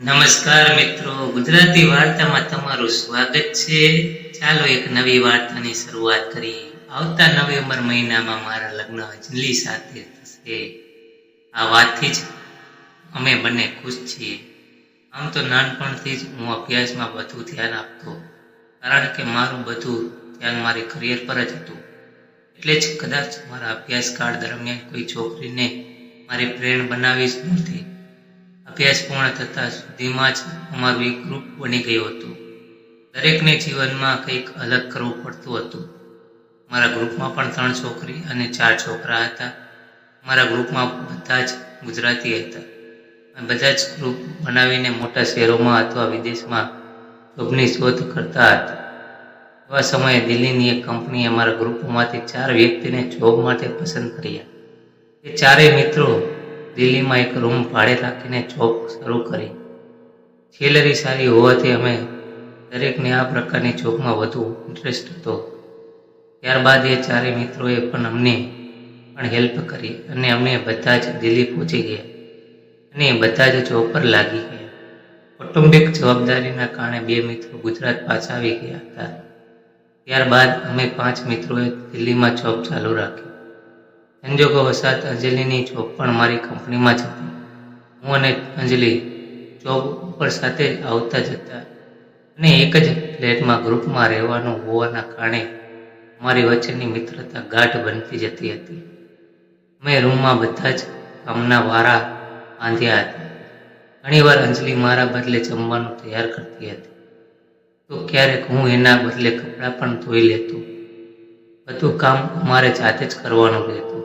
નમસ્કાર મિત્રો. ગુજરાતી વાર્તામાં તમારું સ્વાગત છે. ચાલો એક નવી વાર્તાની શરૂઆત કરીએ આવતા નવેમ્બર મહિનામાં મારા લગ્ન અંજલિ સાથે થશે. આ વાતથી જ અમે બંને ખુશ છીએ. આમ તો નાનપણથી જ હું અભ્યાસમાં વધુ ધ્યાન આપતો. કારણ કે મારું બધું ધ્યાન મારી કરિયર પર જ હતું. એટલે જ કદાચ મારા અભ્યાસકાળ દરમિયાન કોઈ છોકરીને મારી ફ્રેન્ડ બનાવી જ નહોતી. અભ્યાસ પૂર્ણ થતાં સુધીમાં જ અમારું એક ગ્રુપ બની ગયું હતું. દરેકને જીવનમાં કંઈક અલગ કરવું પડતું હતું. મારા ગ્રુપમાં પણ ત્રણ છોકરી અને ચાર છોકરા હતા. મારા ગ્રુપમાં બધા જ ગુજરાતી હતા. બધા જ ગ્રુપ બનાવીને મોટા શહેરોમાં અથવા વિદેશમાં જોબની શોધ કરતા હતા. એવા સમયે દિલ્હીની એક કંપનીએ અમારા ગ્રુપમાંથી ચાર વ્યક્તિને જોબ માટે પસંદ કર્યા. એ ચારેય મિત્રો દિલ્હીમાં એક રૂમ ભાડે રાખીને જોબ શરૂ કરી. સેલરી સારી હોવાથી અમે દરેકને આ પ્રકારની જોબમાં વધુ ઇન્ટરેસ્ટ હતો. ત્યારબાદ એ ચારે મિત્રોએ પણ અમને પણ હેલ્પ કરી અને અમે બધા જ દિલ્હી પહોંચી ગયા અને બધા જ જોબ પર લાગી ગયા. કૌટુંબિક જવાબદારીના કારણે બે મિત્રો ગુજરાત પાછા આવી ગયા હતા. ત્યારબાદ અમે પાંચ મિત્રોએ દિલ્હીમાં જોબ ચાલુ રાખી સંજોગો વસાત અંજલિની જોબ પણ મારી કંપનીમાં જ હતી. હું અને અંજલિ જોબ ઉપર સાથે આવતા જ હતા અને એક જ ફ્લેટમાં ગ્રુપમાં રહેવાનું હોવાના કારણે અમારી વચ્ચેની મિત્રતા ગાઢ બનતી જતી હતી. મેં રૂમમાં બધા જ કામના વારા બાંધ્યા હતા. ઘણીવાર અંજલિ મારા બદલે જમવાનું તૈયાર કરતી હતી. તો ક્યારેક હું એના બદલે કપડાં પણ ધોઈ લેતો. બધું કામ અમારે જાતે જ કરવાનું રહેતું.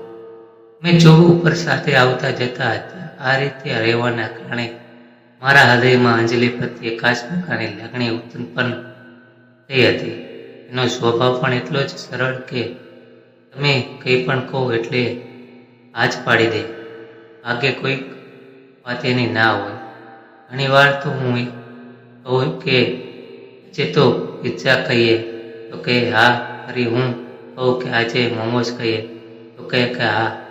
મેં જોબ ઉપર સાથે આવતા જતા હતા આ રીતે રહેવાના કારણે મારા હૃદયમાં અંજલિ પ્રત્યે કાચ પ્રકારની લાગણી ઉત્પન્ન થઈ હતી. એનો સ્વભાવ પણ એટલો જ સરળ કે તમે કંઈ પણ કહો એટલે આજ પાડી દે. આગે કોઈક વાત એની ના હોય. ઘણીવાર તો હું કહું કે આજે તો પિઝા કહીએ તો કહે, હા, ફરી હું કહું કે આજે મોમોઝ કહીએ તો કહે કે, હા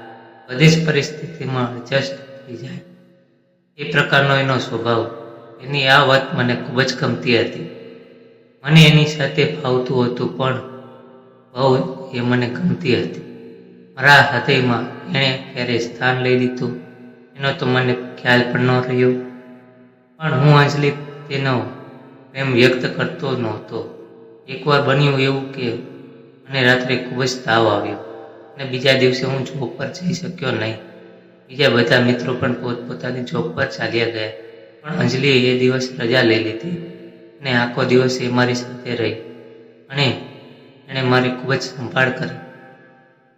બધી જ પરિસ્થિતિમાં એડજસ્ટ થઈ જાય. એ પ્રકારનો એનો સ્વભાવ. એની આ વાત મને ખૂબ જ ગમતી હતી. મને એની સાથે ફાવતું હતું પણ બહુ એ મને ગમતી હતી. મારા હૃદયમાં એણે ક્યારેય સ્થાન લઈ લીધું એનો તો મને ખ્યાલ પણ ન રહ્યો. પણ હું અંજલિ તેનો પ્રેમ વ્યક્ત કરતો નહોતો. એકવાર બન્યું એવું કે મને રાત્રે ખૂબ જ તાવ આવ્યો. અને બીજા દિવસે હું જોબ પર જઈ શક્યો નહીં. બીજા બધા મિત્રો પણ પોતપોતાની જોબ પર ચાલ્યા ગયા. પણ અંજલિએ એ દિવસ રજા લઈ લીધી અને આખો દિવસ એ મારી સાથે રહી. અને એણે મારી ખૂબ જ સંભાળ કરી.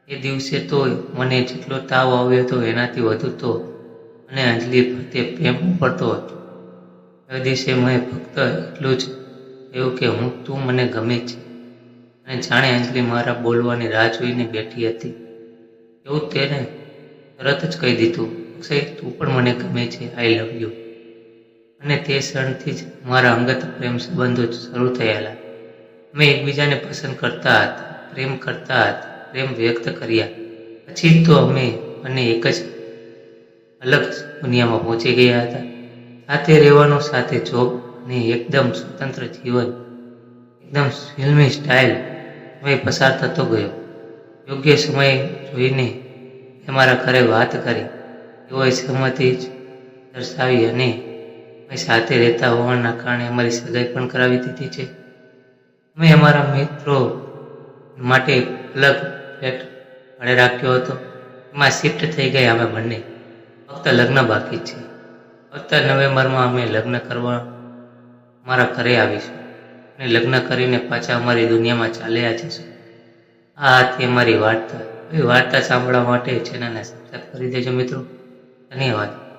એ દિવસે તો મને જેટલો તાવ આવ્યો હતો એનાથી વધુ તો અને અંજલી પ્રત્યે પ્રેમ પડતો હતો. એ દિવસે મેં ફક્ત એટલું જ કહ્યું કે હું તું મને ગમે છે. અને જાણે અંજલિ મારા બોલવાની રાહ જોઈને બેઠી હતી. એવું તેને તરત જ કહી દીધું, અક્ષય, તું પણ મને ગમે છે આઈ લવ યુ અને તે ક્ષણથી જ મારા અંગત પ્રેમ સંબંધો શરૂ થયેલા. અમે એકબીજાને પસંદ કરતા હતા, પ્રેમ કરતા હતા, પ્રેમ વ્યક્ત કર્યા. પછી તો અમે અને એક જ અલગ દુનિયામાં પહોંચી ગયા હતા. સાથે રહેવાનું સાથે જોબ અને એકદમ સ્વતંત્ર જીવન, એકદમ ફિલ્મી સ્ટાઇલ સમય પસાર થતો ગયો. યોગ્ય સમય જોઈને એ મારા ઘરે વાત કરી. તેઓએ સહમતિ જ દર્શાવી અને અમે સાથે રહેતા હોવાના કારણે અમારી સગાઈ પણ કરાવી દીધી છે. અમે અમારા મિત્રો માટે અલગ ફ્લેટ ભાડે રાખ્યો હતો. એમાં શિફ્ટ થઈ ગયા અમે બંને. ફક્ત લગ્ન બાકી છે. ફક્ત નવેમ્બરમાં અમે લગ્ન કરવા મારા ઘરે આવીશું. અને લગ્ન કરીને પાછા અમારી દુનિયામાં ચાલ્યા જશું આ હતી અમારી વાર્તા. એ વાર્તા સાંભળવા માટે ચેનલને સબસ્ક્રાઈબ કરી દેજો મિત્રો. ધન્યવાદ.